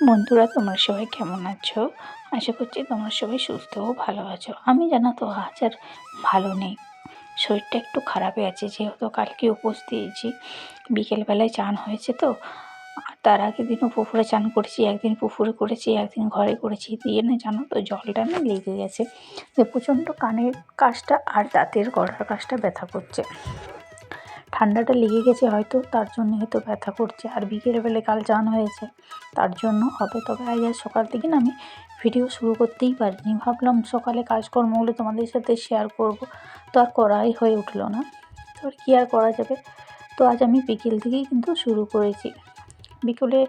বন্ধুরা, তোমরা সবাই কেমন আছো? আশা করছি তোমরা সবাই সুস্থ ও ভালো আছো। আমি জানো তো, আজ আর ভালো নেই। শরীরটা একটু খারাপই আছে, যেহেতু কালকে উপোস দিয়েছি। বিকেলবেলায় চান হয়েছে তো। তার আগের দিনও পুকুরে চান করেছি, একদিন পুকুরে করেছি, একদিন ঘরে করেছি। দিয়ে না জানো তো, জলটা না লেগে গেছে। যে প্রচণ্ড কানের কাজটা আর দাঁতের গড়ার কাজটা ব্যথা করছে। ঠান্ডাটা লেগে গেছে হয়তো, তার জন্য হয়তো ব্যথা করছে। আর বিকেলবেলা কাল চান হয়েছে, তার জন্য হবে। তবে আজ আর সকাল থেকে না আমি ভিডিও শুরু করতেই পারিনি। ভাবলাম সকালে কাজকর্মগুলো তোমাদের সাথে শেয়ার করব। তো আর করাই হয়ে উঠল না। তো আর কী আর করা যাবে? তো আজ আমি বিকেল থেকেই কিন্তু শুরু করেছি। বিকেলে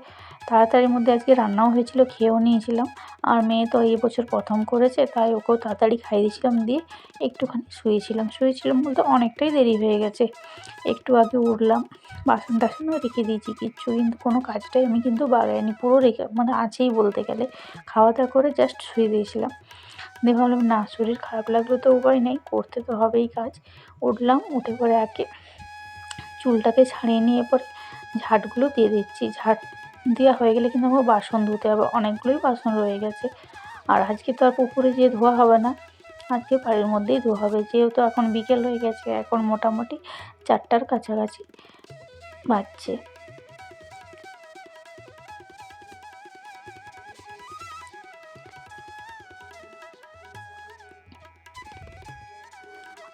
তাড়াতাড়ির মধ্যে আজকে রান্নাও হয়েছিল, খেয়েও নিয়েছিলাম। আর মেয়ে তো এই বছর প্রথম করেছে, তাই ওকেও তাড়াতাড়ি খাইয়ে দিয়েছিলাম, দিয়ে একটুখানি শুয়েছিলাম। শুয়েছিলাম বলতে অনেকটাই দেরি হয়ে গেছে। একটু আগে উঠলাম, বাসন টাসনও রেখে দিয়েছি কিচ্ছু, কিন্তু কোনো কাজটাই আমি কিন্তু বাগাইনি, পুরো রেখে মানে আছেই বলতে গেলে। খাওয়া দাওয়া করে জাস্ট শুয়ে দিয়েছিলাম। দিয়ে ভাবলাম, না, শরীর খারাপ লাগলে তো উপায় নেই, করতে তো হবেই কাজ। উঠলাম, উঠে পরে আগে চুলটাকে ছাড়িয়ে নিয়ে পরে ঝাঁটগুলো দিয়ে দিচ্ছি ঝাঁট দেওয়া হয়ে গেলে কিন্তু আমার বাসন ধুতে হবে। অনেকগুলোই বাসন রয়ে গেছে। আর আজকে তো আর পুকুরে যেয়ে ধোয়া হবে না। আজকে বাড়ির মধ্যেই ধোয়া হবে। যেহেতু এখন বিকেল হয়ে গেছে, এখন মোটামুটি চারটার কাছাকাছি বাজছে।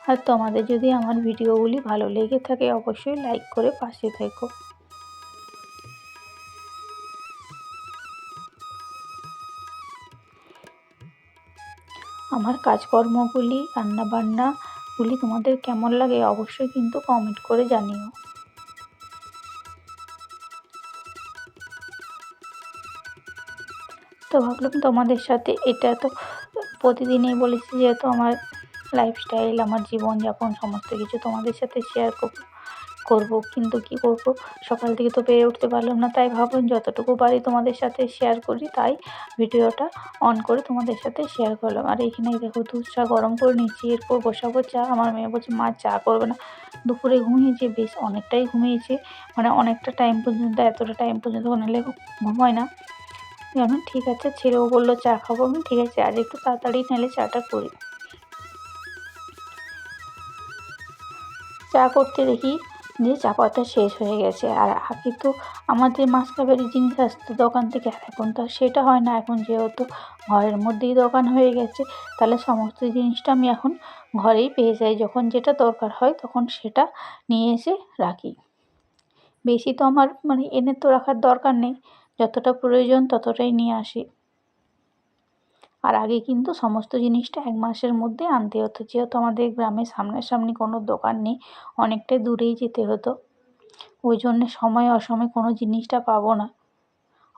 আর তোমাদের যদি আমার ভিডিওগুলি ভালো লেগে থাকে, অবশ্যই লাইক করে পাশে থেকো। আমার কাজকর্মগুলি রান্নাবান্নাগুলি তোমাদের কেমন লাগে অবশ্যই কিন্তু কমেন্ট করে জানিও। তো ভাবলাম তোমাদের সাথে এটা তো প্রতিদিনই বলেছি যেহেতু আমার লাইফস্টাইল আমার জীবনযাপন, সমস্ত কিছু তোমাদের সাথে শেয়ার করব। করব, কিন্তু কি করব? সকাল থেকে তো পেরে উঠতে পারলাম না, তাই ভাবলাম যতটুকু পারি তোমাদের সাথে শেয়ার করি, তাই ভিডিওটা অন করে তোমাদের সাথে শেয়ার করলাম। আর এইখানেই দেখো দুধ চা গরম করে নিচ্ছি এরপর বসাবো চা, আমার মেয়ে বলছে, মা, চা করবে না। দুপুরে ঘুমিয়েছে, বেশ অনেকটাই ঘুমিয়েছে মানে অনেকটা টাইম পর্যন্ত, এতটা টাইম পর্যন্ত নাহলে ঘুমোয় না। যেমন ঠিক আছে। ছেলেও বলল, চা খাব আমি, ঠিক আছে, আজ একটু তাড়াতাড়ি নাহলে চাটা করি। চা করতে দেখি যে পাতা শেষ হয়ে গেছে। আর আগে তো আমাদের মাসকাবারি জিনিস আসতো দোকান থেকে, এখন তো সেটা হয় না। এখন যেহেতু ঘরের মধ্যেই দোকান হয়ে গেছে, তাহলে সমস্ত জিনিসটা আমি এখন ঘরেই পেয়ে যাই। যখন যেটা দরকার হয় তখন সেটা নিয়ে এসে রাখি। বেশি তো আমার মানে এনে তো রাখার দরকার নেই। যতটা প্রয়োজন ততটাই নিয়ে আসি। আর আগে কিন্তু সমস্ত জিনিসটা এক মাসের মধ্যে আনতে হতো। যেহেতু আমাদের গ্রামে সামনাসামনি কোনো দোকান নেই, অনেকটাই দূরেই যেতে হতো। ওই জন্যে সময় অসময়ে কোনো জিনিসটা পাবো না।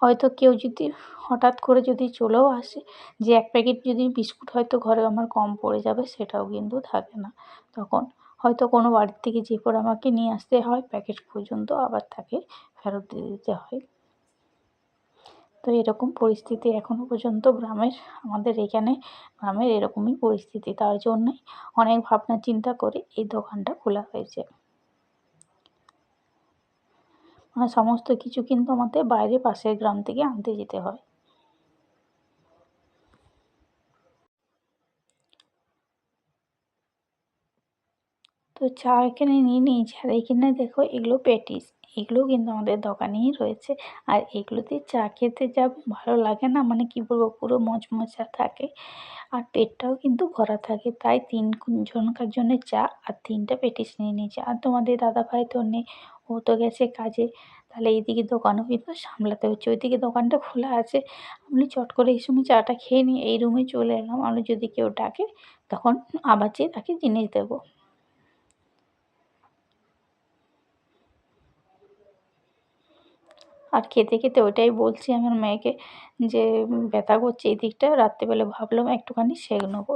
হয়তো কেউ যদি হঠাৎ করে যদি চলেও আসে, যে এক প্যাকেট যদি বিস্কুট হয়তো ঘরে আমার কম পড়ে যাবে, সেটাও কিন্তু থাকে না। তখন হয়তো কোনো বাড়ির থেকে যে করে আমাকে নিয়ে আসতে হয়, প্যাকেট পর্যন্ত আবার তাকে ফেরত দিয়ে দিতে হয়। তো এরকম পরিস্থিতি এখনও পর্যন্ত গ্রামের, আমাদের এখানে গ্রামের এরকমই পরিস্থিতি। তার জন্যই অনেক ভাবনা চিন্তা করে এই দোকানটা খোলা হয়েছে। মানে সমস্ত কিছু কিন্তু আমাদের বাইরে পাশের গ্রাম থেকে আনতে যেতে হয়। তো চা এখানে নিয়ে নিয়েছি। আর এখানে দেখো এগুলো প্যাটিস এগুলোও কিন্তু আমাদের দোকানেই রয়েছে। আর এগুলোতে চা খেতে যা ভালো লাগে না মানে কী বলব, পুরো মচমচা থাকে। আর পেটটাও কিন্তু ভরা থাকে। তাই তিন জনকার জন্য চা আর তিনটা পেটিস নিয়ে নিয়েছে। আর তোমাদের দাদাভাই তো নেই ও তো গেছে কাজে। তাহলে এইদিকে দোকানও কিন্তু সামলাতে হচ্ছে। ওইদিকে দোকানটা খোলা আছে। আমি চট করে এই সময় চাটা খেয়ে নিই এই রুমে চলে এলাম। আমি যদি কেউ ডাকে, তখন আবার যেয়ে তাকে জিনিস দেবো। আর খেতে খেতে ওইটাই বলছি আমার মেয়েকে যে ব্যথা করছে এই দিকটা। রাত্রেবেলা ভাবলাম একটুখানি সেঁক নেব।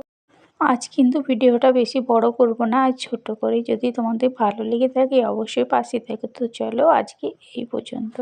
আজ কিন্তু ভিডিওটা বেশি বড় করব না, আজ ছোট করেই। যদি তোমাদের ভালো লেগে থাকে অবশ্যই পাশে থেকে তো চলো আজকে এই পর্যন্ত